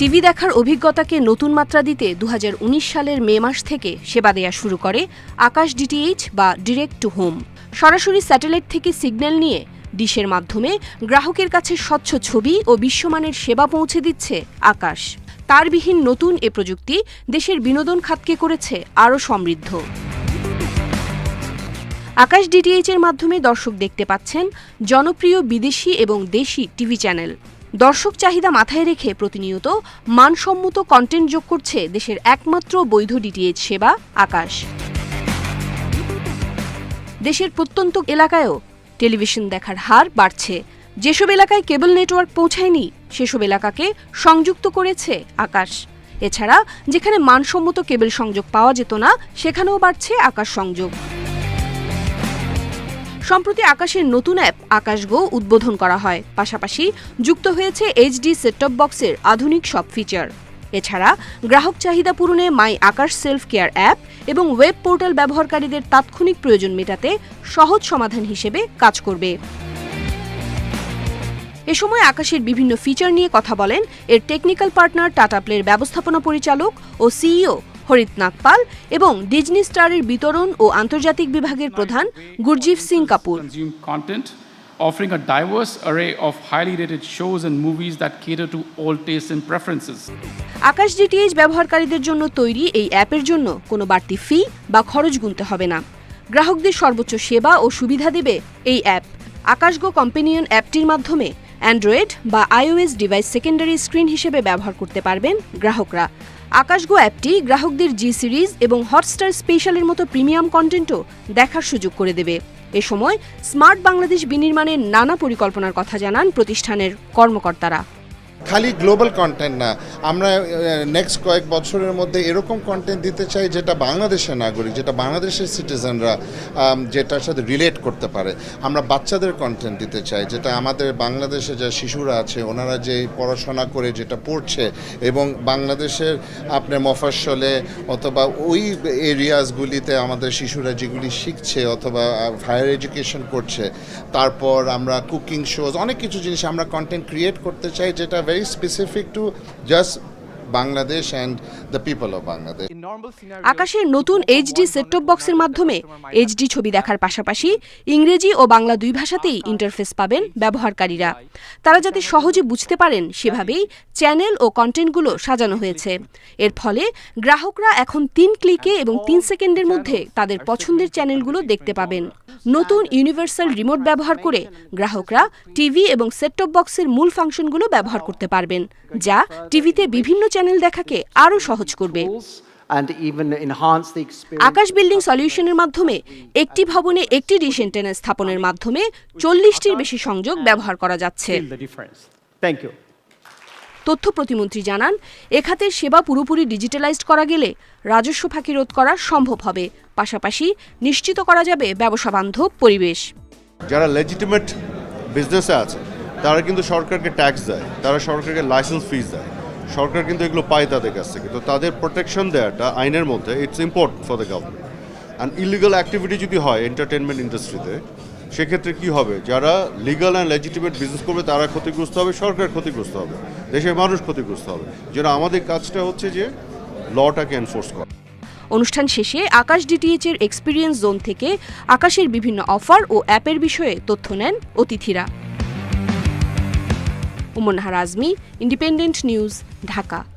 TV দেখার অভিজ্ঞতাকে নতুন মাত্রা দিতে দু হাজার উনিশ সালের মে মাস থেকে সেবা দেয়া শুরু করে আকাশ ডিটিএইচ বা ডিরেক্ট টু হোম। সরাসরি স্যাটেলাইট থেকে সিগন্যাল নিয়ে ডিশের মাধ্যমে গ্রাহকের কাছে স্বচ্ছ ছবি ও বিশ্বমানের সেবা পৌঁছে দিচ্ছে আকাশ। তারবিহীন নতুন এ প্রযুক্তি দেশের বিনোদন খাতকে করেছে আরও সমৃদ্ধ। আকাশ ডিটিএইচ এর মাধ্যমে দর্শক দেখতে পাচ্ছেন জনপ্রিয় বিদেশি এবং দেশি টিভি চ্যানেল। দর্শক চাহিদা মাথায় রেখে প্রতিনিয়ত মানসম্মত কন্টেন্ট যোগ করছে দেশের একমাত্র বৈধ ডিটিএইচ সেবা, আকাশ। দেশের প্রত্যন্ত এলাকায়ও টেলিভিশন দেখার হার বাড়ছে। যেসব এলাকায় কেবল নেটওয়ার্ক পৌঁছায়নি, সেসব এলাকাকে সংযুক্ত করেছে আকাশ। এছাড়া যেখানে মানসম্মত কেবল সংযোগ পাওয়া যেত না, সেখানেও বাড়ছে আকাশ সংযোগ। সম্প্রতি আকাশের নতুন অ্যাপ, আকাশ গো উদ্বোধন করা হয়। পাশাপাশি যুক্ত হয়েছে এইচডি সেটটপ বক্সের আধুনিক সব ফিচার এছাড়া গ্রাহক চাহিদা পূরণে my Akash self care app এবং ওয়েব পোর্টাল ব্যবহারকারীদের তাৎক্ষণিক প্রয়োজন মেটাতে সহজ সমাধান হিসেবে কাজ করবে। এ সময় আকাশের বিভিন্ন ফিচার নিয়ে কথা বলেন এর টেকনিক্যাল পার্টনার টাটা প্লের ব্যবস্থাপনা পরিচালক ও সিইও হরিত নাগপাল এবং ডিজনি স্টারের বিতরণ ও আন্তর্জাতিক বিভাগের প্রধান Gurjiv Singh Kapoor. Offering a diverse array of highly rated shows and movies that cater to all tastes and preferences. Akash DTH ব্যবহারকারীদের জন্য তৈরি এই অ্যাপের জন্য কোনো বাড়তি ফি বা খরচ গুনতে হবে না। গ্রাহকদের সর্বোচ্চ সেবা ও সুবিধা দেবে এই অ্যাপ। আকাশগো কম্পেনিয়ন অ্যাপটির মাধ্যমে অ্যান্ড্রয়েড বা আইওএস ডিভাইস সেকেন্ডারি স্ক্রিন হিসেবে ব্যবহার করতে পারবেন গ্রাহকরা। আকাশগো অ্যাপটি গ্রাহকদের জি সিরিজ এবং হটস্টার স্পেশালের মতো প্রিমিয়াম কন্টেন্টও দেখার সুযোগ করে দেবে। এ সময় স্মার্ট বাংলাদেশ বিনির্মাণের নানা পরিকল্পনার কথা জানান প্রতিষ্ঠানের কর্মকর্তারা। খালি গ্লোবাল কন্টেন্ট না। আমরা নেক্সট কয়েক বছরের মধ্যে এরকম কন্টেন্ট দিতে চাই যেটা বাংলাদেশের নাগরিক, যেটা বাংলাদেশের সিটিজেনরা যেটার সাথে রিলেট করতে পারে। আমরা বাচ্চাদের কন্টেন্ট দিতে চাই, যেটা আমাদের বাংলাদেশে যে শিশুরা আছে, ওনারা যে পড়াশোনা করে, যেটা পড়ছে এবং বাংলাদেশের আপনার মফস্বলে অথবা ওই এরিয়াসগুলিতে আমাদের শিশুরা যেগুলি শিখছে অথবা হায়ার এডুকেশন করছে, তারপর আমরা কুকিং শোজ অনেক কিছু জিনিস আমরা কন্টেন্ট ক্রিয়েট করতে চাই যেটা very specific to just Bangladesh and the people of Bangladesh আকাশের নতুন এইচডি সেটটপ বক্সের মাধ্যমে এইচডি ছবি দেখার পাশাপাশি ইংরেজি ও বাংলা দুই ভাষাতেই ইন্টারফেস পাবেন ব্যবহারকারীরা। তারা যাতে সহজে বুঝতে পারেন সেভাবেই চ্যানেল ও কন্টেন্টগুলো সাজানো হয়েছে। এর ফলে গ্রাহকরা এখন তিন ক্লিকে এবং তিন সেকেন্ডের মধ্যে তাদের পছন্দের চ্যানেলগুলো দেখতে পাবেন। নতুন ইউনিভার্সাল রিমোট ব্যবহার করে গ্রাহকরা টিভি এবং সেটটপ বক্সের মূল ফাংশনগুলো ব্যবহার করতে পারবেন যা টিভিতে বিভিন্ন চ্যানেল দেখাকে আরও সহজ করবে. আকাশ বিল্ডিং সলিউশনের মাধ্যমে একটি ভবনে একটি ডিশ এন্টেনা স্থাপনের মাধ্যমে চল্লিশটির বেশি সংযোগ ব্যবহার করা যাচ্ছে। তথ্য প্রতিমন্ত্রী জানান এখাতের সেবা পুরোপুরি ডিজিটালাইজড করা গেলে রাজস্ব ফাঁকি রোধ করা সম্ভব হবে। পাশাপাশি নিশ্চিত করা যাবে ব্যবসা বান্ধব পরিবেশ। যারা লেজিটিমেট বিজনেসে আছে, তারা কিন্তু সরকারকে ট্যাক্স দেয়, তারা সরকারকে লাইসেন্স ফিস দেয়। সরকার কিন্তু এগুলো পায় তাদের কাছ থেকে। তো তাদের প্রোটেকশন দেওয়াটা আইনের মধ্যে it's important for the government and illegal activity যদি হয় এন্টারটেনমেন্ট ইন্ডাস্ট্রিতে সেক্ষেত্রে কি হবে? যারা লিগাল অ্যান্ড লেজিটিমেট বিজনেস করবে, তারা ক্ষতিগ্রস্ত হবে, সরকার ক্ষতিগ্রস্ত হবে, দেশের মানুষ ক্ষতিগ্রস্ত হবে। যেন আমাদের কাজটা হচ্ছে যে লটাকে এনফোর্স করা। অনুষ্ঠান শেষে আকাশ ডিটিএইচ এর এক্সপিরিয়েন্স জোন থেকে আকাশের বিভিন্ন অফার ও অ্যাপের বিষয়ে তথ্য নেন অতিথিরা। Umon Nahar Azmi independent news Dhaka.